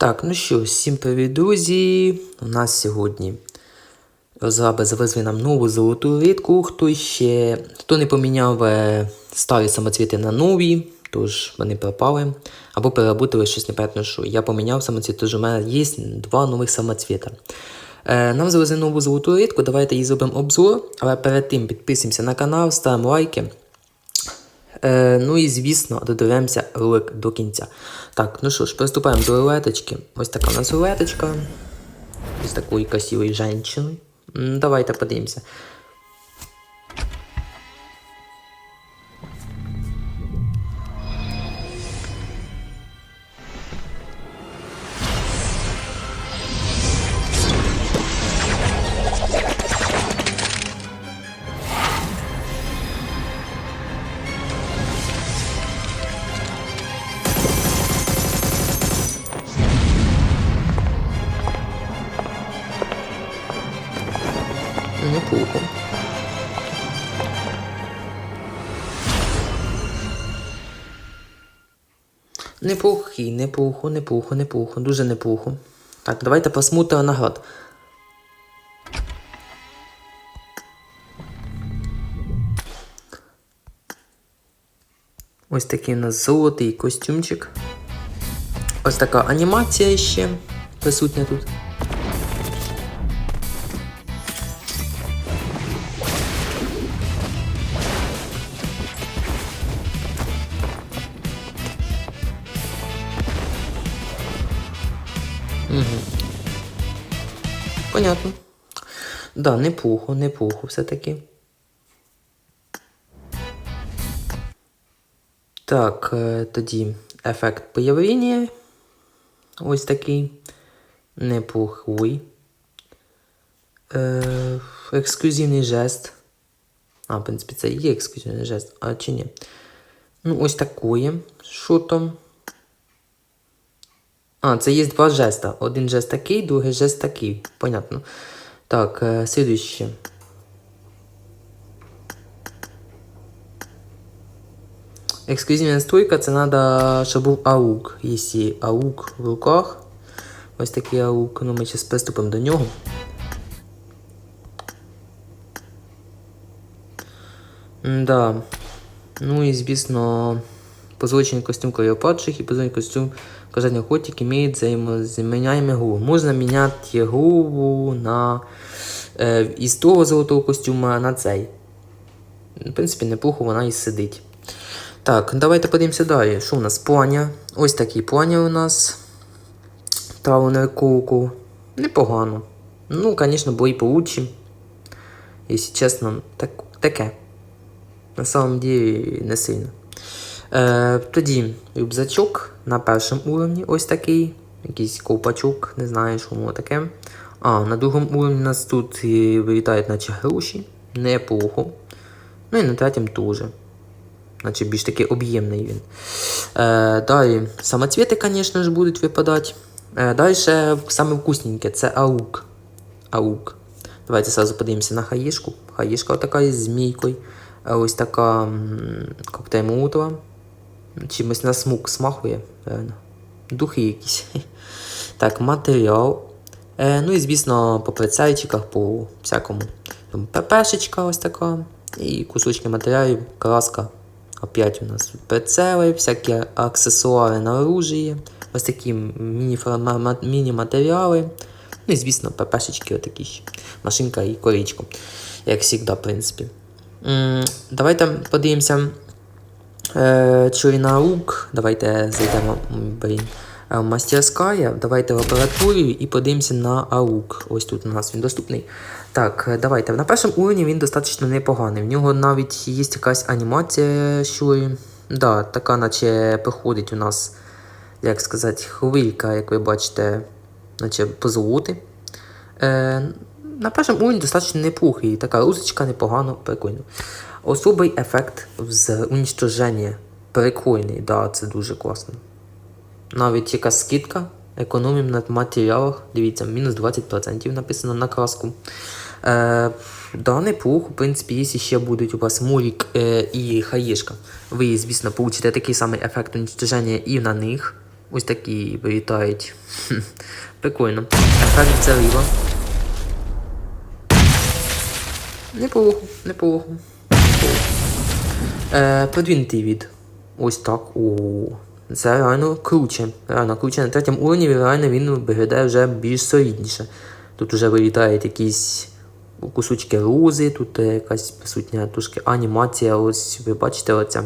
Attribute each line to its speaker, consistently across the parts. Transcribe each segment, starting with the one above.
Speaker 1: Так, ну що, всім привіт, друзі. У нас сьогодні розраби завезли нам нову золоту рідку. Хто ще хто не поміняв е, старі самоцвіти на нові, тож вони пропали. Або переработали щось непонятно що. Я поміняв самоцвіт, тож у мене є два нових самоцвіта. Е, нам завезли нову золоту рідку, давайте її зробимо обзор. Але перед тим підписуємося на канал, ставимо лайки. Е, ну і звісно, додивимося ролик до кінця. Так, ну що ж, приступаємо до рулеточки. Ось така у нас рулеточка. З такою красивою жінкою. Давайте подивимося. Неплохий, неплохо, не неплохо, дуже непухо. Так, давайте посмотримо наград. Ось такий у нас золотий костюмчик. Ось така анімація ще присутня тут. Понятно. Да, неплохо, неплохо все-таки. Так, е, тоді ефект появлення. Ось такий. Неплохой. Е, ексклюзивний жест. А, в принципі, це є ексклюзивний жест, а чи ні? Ну, ось такое. Що там? А, це є два жеста. Один жест такий, другий жест такий. Понятно. Так, е, слідуще. Ексклюзивна настройка, це треба, щоб був аук. Якщо аук в руках. Ось такий аук. Ну, ми зараз приступимо до нього. Да. Ну і звісно, позволочений костюм кровопадших і позволочений костюм кожаних охотник имеет взаимозаменяемую голову. Можна міняти голову на, е, із того золотого костюма на цей. В принципі, неплохо вона і сидить. Так, давайте подивимося далі. Що у нас? Планя. Ось такий планя у нас. Траунер кулку. Непогано. Ну, звісно, бої получше. Якщо чесно, так, таке. На самом деле не сильно. Е, тоді рюкзачок на першому уровні ось такий. Якийсь ковпачок, не знаю, що воно таке. А, на другому уровні нас тут вилітають наче гроші. Неплохо. Ну і на третьому теж. Наче більш такий об'ємний він. Е, далі самоцвіти, звісно ж, будуть випадати. Е, далі саме вкусненьке це аук. Аук. Давайте сразу подивимося на хаєшку. Хаєшка така із змійкою. Е, Ось така коктейль Молотова. Чимось на смук смахує, реально. Духи якісь. Так, матеріал. Е, ну і, звісно, по прицельчиках, по всякому. ППшечка ось така. І кусочки матеріалів, краска. Опять у нас прицели, всякі аксесуари на оружие. Ось такі міні-матеріали. Ну і, звісно, ППшечки отакі ще. Машинка і коричко. Як завжди, в принципі. М, Давайте подивимося. Е, Чорна рук. Давайте зайдемо е, в мастерська. Давайте в лабораторію і подивимося на аук. Ось тут у нас він доступний. Так, е, давайте. На першому уровні він достатньо непоганий. В нього навіть є якась анімація, що да, така, наче приходить у нас, як сказати, хвилька, як ви бачите, наче позолоти. На першому уровні достатньо неплохий. Така русочка непогано, прикольно. Особий ефект з унічтоження. Прикольний, да, це дуже класно. Навіть якась скидка. Економім на матеріалах. Дивіться, мінус 20% написано на краску. Е, да, неплохо. В принципі, якщо ще будуть у вас мурік е, і хаєшка, ви, звісно, получите такий самий ефект уничтоження і на них. ось такі вилітають. Прикольно. Ефект залива. Неплохо, неплохо. Е, подвинутий від. Ось так. О, це реально круче. Реально круче. На третьому уровні реально він виглядає вже більш солідніше. Тут вже вилітають якісь кусочки рузи, тут е, якась присутня трошки анімація. Ось ви бачите оця.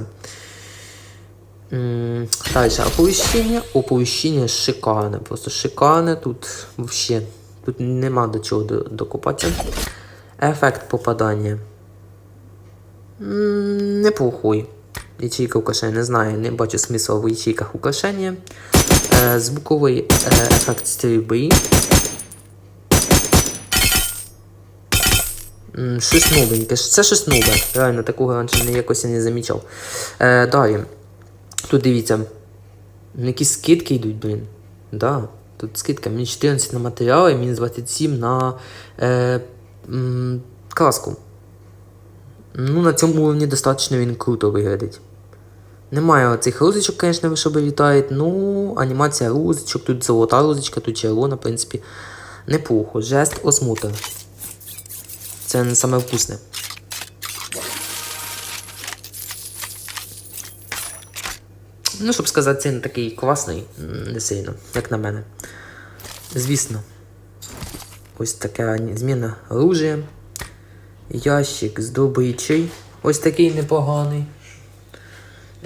Speaker 1: М, Далі, оповіщення. Оповіщення шикарне, просто шикарне. Тут вообще тут нема до чого докопатися. Ефект попадання. М, Неплохой. Ячейка украшення, не знаю, не бачу смисла в ячейках украшення. Е, звуковий е, ефект стрільби. Щось новеньке. Це щось нове. Реально, такого раніше не якось не замічав. Е, далі. Тут дивіться. ну, Якісь скидки йдуть, блін. Да. Тут скидка. Мінус 14 на матеріали, мінус 27 на е, м, краску. Ну, на цьому уровні достатньо він круто виглядить. Немає оцих розочок, звісно, що вилітають. Ну, анімація розочок, тут золота розочка, тут червона, в принципі, неплохо. Жест осмотр. Це не саме вкусне. Ну, щоб сказати, це не такий класний, не сильно, як на мене. Звісно. Ось така зміна оружия. Ящик з добичей. Ось такий непоганий.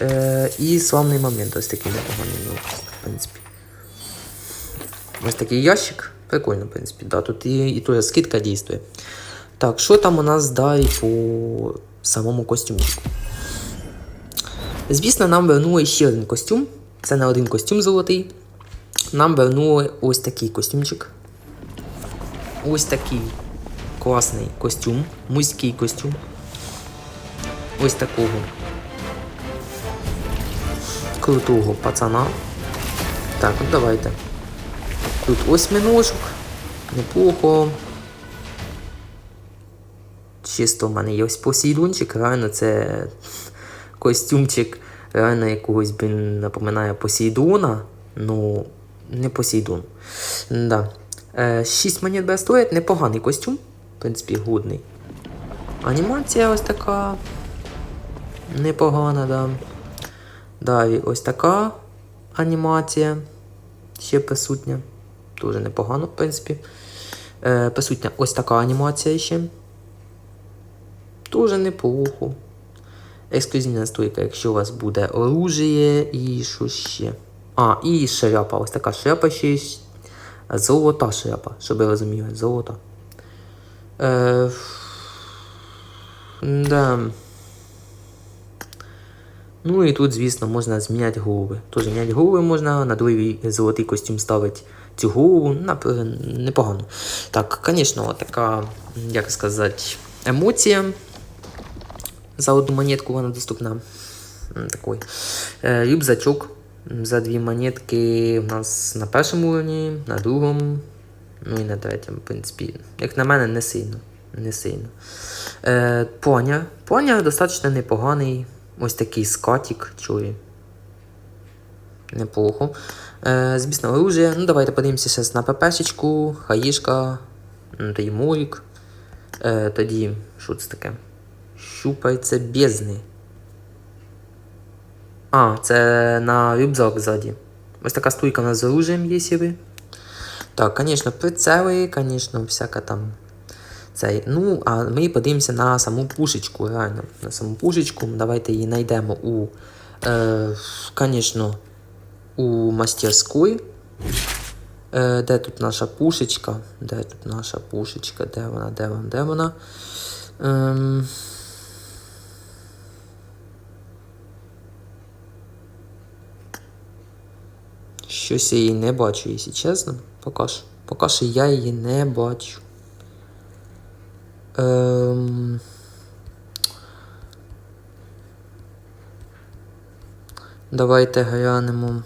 Speaker 1: Е, і славний момент ось такий непоганий, ну, в принципі. Ось такий ящик. Прикольно, в принципі, да. Тут і, і тут скидка дійствує. Так, що там у нас далі по самому костюмчику? Звісно, нам вернули ще один костюм. Це не один костюм золотий. Нам вернули ось такий костюмчик. Ось такий класний костюм, мужський костюм. Ось такого крутого пацана. Так, ну давайте. Тут осьминожок. Неплохо. Чисто в мене є ось посейдончик, реально це костюмчик реально якогось блін, напоминає Посейдона. Ну, не Посейдон. Да. Е, 6 монет буде стоїть, непоганий костюм. В принципі, годний. Анімація ось така. Непогана, да. Далі ось така анімація. Ще присутня. Дуже непогано, в принципі. Е, присутня ось така анімація ще. Дуже неплохо. Ексклюзивна стойка, якщо у вас буде оружие і що ще. А, і шляпа. Ось така шляпа ще. Золота шляпа, щоб ви розуміли, золота. Е, да. Ну і тут, звісно, можна зміняти голови. Тож міняти голови можна, на другий золотий костюм ставити цю голову. Непогано. Так, звісно, така, як сказати, емоція. За одну монетку вона доступна. М, Такой. Е, рюкзачок. За дві монетки у нас на першому уровні, на другому, ну і на третьому, в принципі. Як на мене, не сильно. Не сильно. Е, поня. Поня достатньо непоганий. Ось такий скатік, чує. Неплохо. Е, звісно, оружие. Ну, давайте подивимося зараз на ППшечку, хаїшка, м, тоді. Е, тоді, що це таке? Щупальце бездни. А, це на рюкзак ззаді. Ось така стойка у нас з оружием є сіри. Так, звісно, прицели, звісно, всяка там. Цей. Ну, а ми подивимося на саму пушечку, реально. На саму пушечку. Давайте її знайдемо у. Е, у мастерської. Е, де тут наша пушечка? Де тут наша пушечка? Де вона? Де вона? Де вона? Ем... Щось я її не бачу, якщо чесно. Поки що. Поки що я її не бачу. Ем... Давайте глянемо.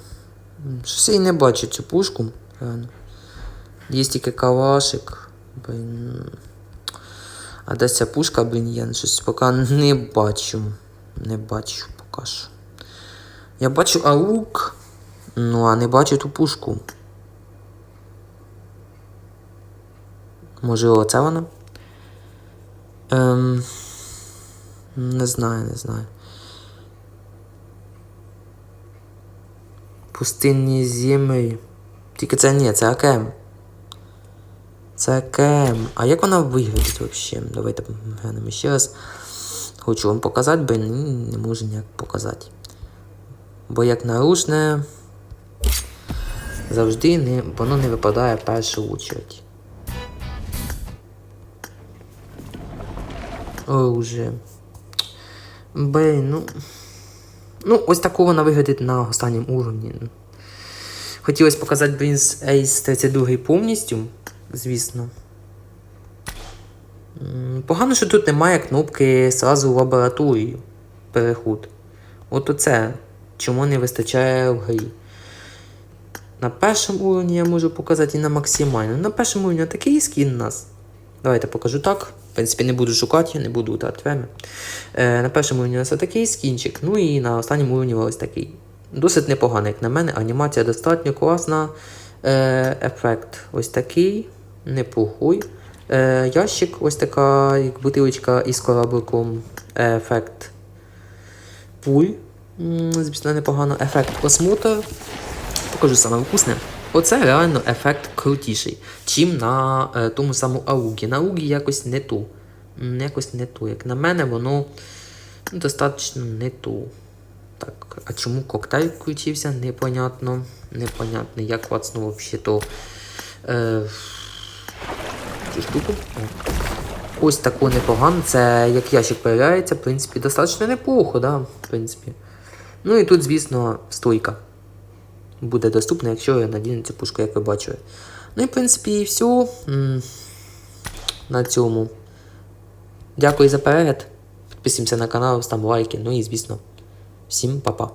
Speaker 1: Щось я її не бачу цю пушку. Реально. Є тільки калашик. Блін. А де ця пушка, блін, я щось поки не бачу. Не бачу поки що. Я бачу аук. Ну, а не бачу ту пушку. Може, оце вона? Ем... Не знаю, не знаю. Пустинні землі. Тільки це ні, це АКМ. Це АКМ. А як вона виглядить взагалі? Давайте глянемо ще раз. Хочу вам показати, бо не можу ніяк показати. Бо як наручне завжди не, воно не випадає в першу очередь. Оружие. Блін, ну. Ну, ось такого вона виглядить на останньому уровні. Хотілося показати блін, з Ace 32 повністю, звісно. Погано, що тут немає кнопки сразу в лабораторію. Переход. От оце, чому не вистачає в грі. На першому уровні я можу показати і на максимальному. На першому уровні такий скін у нас. Давайте покажу так. В принципі, не буду шукати, не буду время. Е, на першому рівні у нас такий скінчик, ну і на останньому рівні ось такий. Досить непоганий, як на мене. Анімація достатньо класна. Е, ефект ось такий, неплохой. Е, ящик, ось така, як бутилочка із корабликом. Е, ефект пуль. Звісно, непогано. Ефект осмотр. Покажу саме вкусне. Оце реально ефект крутіший, чим на е, тому самому Аугі. На Аугі якось не ту. Якось не ту. Як на мене, воно достатньо не ту. Так, а чому коктейль включився? Непонятно. Непонятно, як клацнув взагалі то. Е, цю штуку. Ось тако непогано. Це як ящик появляється, в принципі, достатньо неплохо, да, в принципі. Ну і тут, звісно, стойка буде доступна, якщо я надіну цю пушку, як ви бачили. Ну і в принципі і все. На цьому. Дякую за перегляд. Підписуємося на канал, ставимо лайки. Ну і звісно, всім па-па.